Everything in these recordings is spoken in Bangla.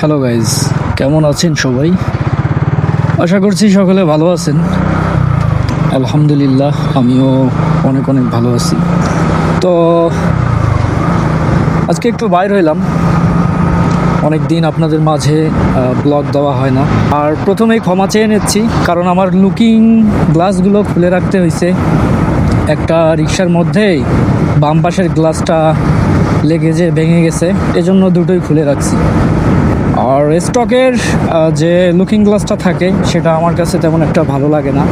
হ্যালো গাইজ কেমন আছেন সবাই? আশা করছি সকলে ভালো আছেন। আলহামদুলিল্লাহ, আমিও অনেক অনেক ভালো আছি। তো, আজকে একটু বাইর হইলাম। অনেক দিন আপনাদের মাঝে ব্লগ দেওয়া হয় না। আর প্রথমেই ক্ষমা চেয়ে নিচ্ছি, কারণ আমার লুকিং গ্লাসগুলো খুলে রাখতে হয়েছে একটা রিক্সার মধ্যে বাম পাশের গ্লাসটা লেগে যে ভেঙে গেছে, এজন্য দুটোই খুলে রাখছি। আর স্টকের যে লুকিং গ্লাসটা থাকে, সেটা আমার কাছে তেমন একটা ভালো লাগে না।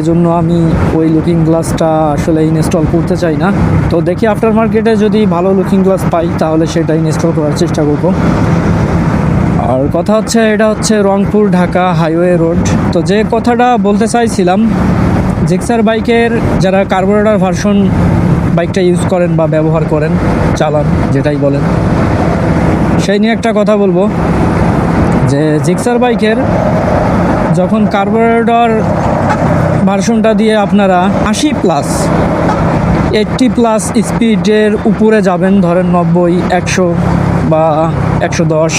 এজন্য আমি ওই লুকিং গ্লাসটা আসলে ইনস্টল করতে চাই না। তো দেখি আফটার মার্কেটে যদি ভালো লুকিং গ্লাস পাই, তাহলে সেটা ইনস্টল করার চেষ্টা করব। আর কথা হচ্ছে, এটা হচ্ছে রংপুর ঢাকা হাইওয়ে রোড তো যে কথাটা বলতে চাইছিলাম জিক্সার বাইকের যারা কার্বোরেটর ভার্সন বাইকটা ইউজ করেন বা ব্যবহার করেন, চালান, যেটাই বলেন। সেই নিয়ে একটা কথা বলব, যে জিক্সার বাইকের যখন কার্বোরেটর ভার্সনটা দিয়ে আপনারা আশি প্লাস এইটটি প্লাস স্পিডের উপরে যাবেন, ধরেন নব্বই, একশো বা একশো দশ,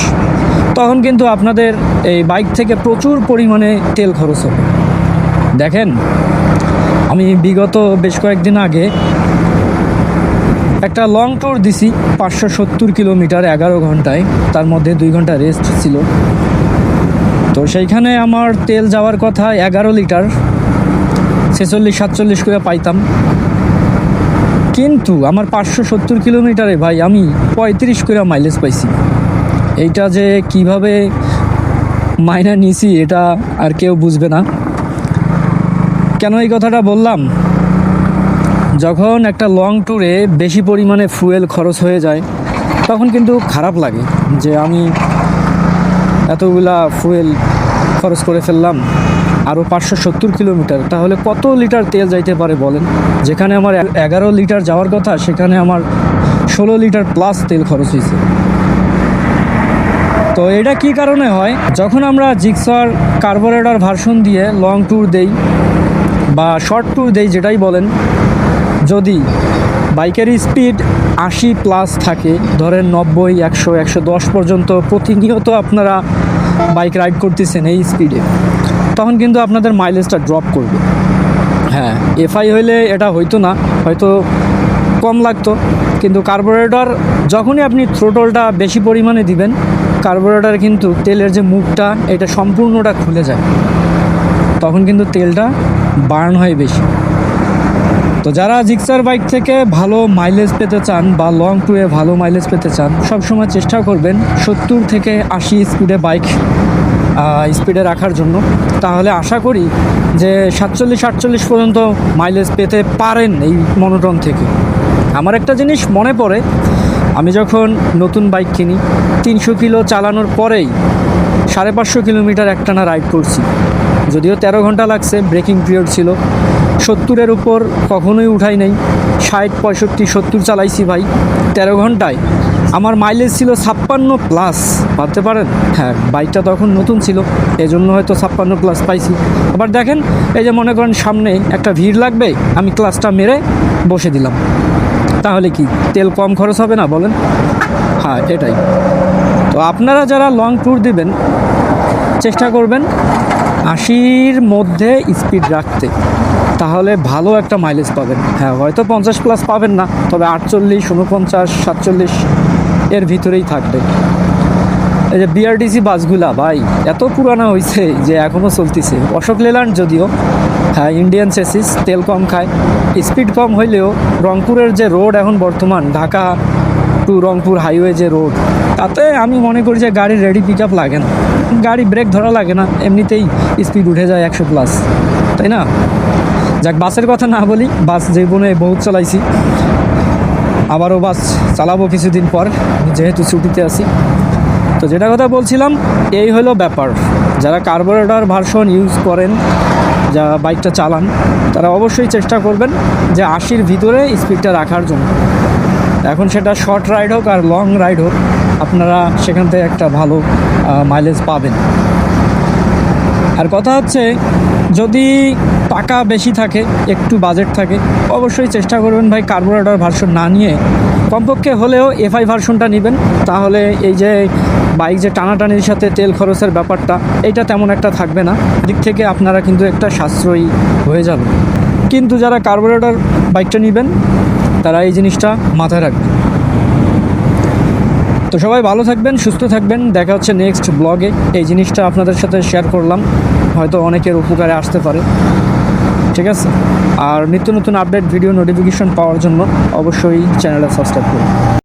তখন কিন্তু আপনাদের এই বাইক থেকে প্রচুর পরিমাণে তেল খরচ হবে। দেখেন, আমি বিগত বেশ কয়েকদিন আগে একটা লং ট্যুর দিছি পাঁচশো সত্তর কিলোমিটার এগারো ঘন্টায়। তার মধ্যে দুই ঘণ্টা রেস্ট ছিল। তো সেইখানে আমার তেল যাওয়ার কথা এগারো লিটার, ছেচল্লিশ, সাতচল্লিশ করে পাইতাম। কিন্তু আমার পাঁচশো সত্তর কিলোমিটারে ভাই আমি পঁয়ত্রিশ করে মাইলেজ পাইছি। এইটা যে কীভাবে মাইনা নিছি এটা আর কেউ বুঝবে না। কেন এই কথাটা বললাম? যখন একটা লং ট্যুরে বেশি পরিমাণে ফুয়েল খরচ হয়ে যায়, তখন কিন্তু খারাপ লাগে যে আমি এতগুলা ফুয়েল খরচ করে ফেললাম আরও পাঁচশো সত্তর কিলোমিটার, তাহলে কত লিটার তেল যাইতে পারে বলেন? যেখানে আমার এগারো লিটার যাওয়ার কথা, সেখানে আমার ষোলো লিটার প্লাস তেল খরচ হয়েছে তো এটা কি কারণে হয়? যখন আমরা জিক্সার কার্বোরেটর ভার্সন দিয়ে লং ট্যুর দেই, বা শর্ট ট্যুর দেই যেটাই বলেন যদি বাইকের স্পিড আশি প্লাস থাকে, ধরেন নব্বই, একশো একশো দশ পর্যন্ত প্রতিনিয়ত আপনারা বাইক রাইড করতেছেন এই স্পিডে, তখন কিন্তু আপনাদের মাইলেজটা ড্রপ করবে। হ্যাঁ এফআই হইলে এটা হইতো না, হয়তো কম লাগতো, কিন্তু কার্বোরেটর যখনই আপনি থ্রোটলটা বেশি পরিমাণে দিবেন কার্বোরেটর কিন্তু তেলের যে মুখটা, এটা সম্পূর্ণটা খুলে যায়। তখন কিন্তু তেলটা বার্ন হয় বেশি। তো যারা জিক্সার বাইক থেকে ভালো মাইলেজ পেতে চান বা লং ট্যুরে ভালো মাইলেজ পেতে চান, সবসময় চেষ্টা করবেন সত্তর থেকে আশি স্পিডে বাইক স্পিডে রাখার জন্য। তাহলে আশা করি যে সাতচল্লিশ, আটচল্লিশ পর্যন্ত মাইলেজ পেতে পারেন এই মনোটন থেকে। আমার একটা জিনিস মনে পড়ে, আমি যখন নতুন বাইক কিনি, তিনশো কিলো চালানোর পরেই সাড়ে পাঁচশো কিলোমিটার একটানা রাইড করছি। যদিও তেরো ঘণ্টা লাগছে ব্রেকিং পিরিয়ড ছিল। সত্তরের উপর কখনোই উঠাই নাই। ষাট, পঁয়ষট্টি, সত্তর চালাইছি ভাই। তেরো ঘন্টায়। আমার মাইলেজ ছিল ছাপ্পান্ন প্লাস ভাবতে পারেন? হ্যাঁ বাইকটা তখন নতুন ছিল। এজন্য হয়তো ছাপ্পান্ন প্লাস পাইছি। আবার দেখেন, এই যে মনে করেন সামনে একটা ভিড় লাগবে, আমি ক্লাসটা মেরে বসে দিলাম। তাহলে কি, তেল কম খরচ হবে না বলেন? হ্যাঁ এটাই। তো আপনারা যারা লং ট্যুর দিবেন, চেষ্টা করবেন আশির মধ্যে স্পিড রাখতে, তাহলে ভালো একটা মাইলেজ পাবেন। হ্যাঁ হয়তো পঞ্চাশ প্লাস পাবেন না, তবে আটচল্লিশ উনপঞ্চাশ সাতচল্লিশ এর ভিতরেই থাকবে। এই যে বিআরটিসি বাসগুলা, ভাই, এত পুরানো হয়েছে যে এখনও চলতেছে। অশোক লেল্যান্ড যদিও হ্যাঁ ইন্ডিয়ান চেসিস তেল কম খায়। স্পিড কম হইলেও রংপুরের যে রোড এখন বর্তমান, ঢাকা টু রংপুর হাইওয়ে যে রোড তাতে আমি মনে করি যে গাড়ির রেডি পিক আপ লাগে না। গাড়ি ব্রেক ধরা লাগে না, এমনিতেই স্পিড উঠে যায় একশো প্লাস তাই না? যাক, বাসের কথা না বলি, বাস জীবনে বহুত চালাইছি। আবারও বাস চালাবো কিছুদিন পর, যেহেতু ছুটিতে আছি। তো যেটা কথা বলছিলাম, এই হলো ব্যাপার। যারা কার্বোরেটর ভার্সন ইউজ করেন, যা বাইকটা চালান, তারা অবশ্যই চেষ্টা করবেন যে আশির ভিতরে স্পিডটা রাখার জন্য। এখন সেটা শর্ট রাইড হোক আর লং রাইড হোক আপনারা সেখান থেকে একটা ভালো মাইলেজ পাবেন। আর কথা হচ্ছে, যদি টাকা বেশি থাকে, একটু বাজেট থাকে, অবশ্যই চেষ্টা করবেন ভাই কার্বোরেটর ভার্সন না নিয়ে। কমপক্ষে হলেও এফআই ভার্সনটা নেবেন। তাহলে এই যে বাইক যে টানাটানির সাথে তেল খরচের ব্যাপারটা এটা তেমন একটা থাকবে না। দিক থেকে আপনারা কিন্তু একটা সাশ্রয়ী হয়ে যাবে কিন্তু যারা কার্বোরেটর বাইকটা নেবেন, তারা এই জিনিসটা মাথায় রাখবেন। তো সবাই ভালো থাকবেন, সুস্থ থাকবেন। দেখা হচ্ছে নেক্সট ব্লগে এই জিনিসটা আপনাদের সাথে শেয়ার করলাম। হয়তো অনেকের উপকারে আসতে পারে। ঠিক আছে? আর নিত্য নতুন আপডেট ভিডিও নোটিফিকেশন পাওয়ার জন্য অবশ্যই চ্যানেলটা সাবস্ক্রাইব করুন।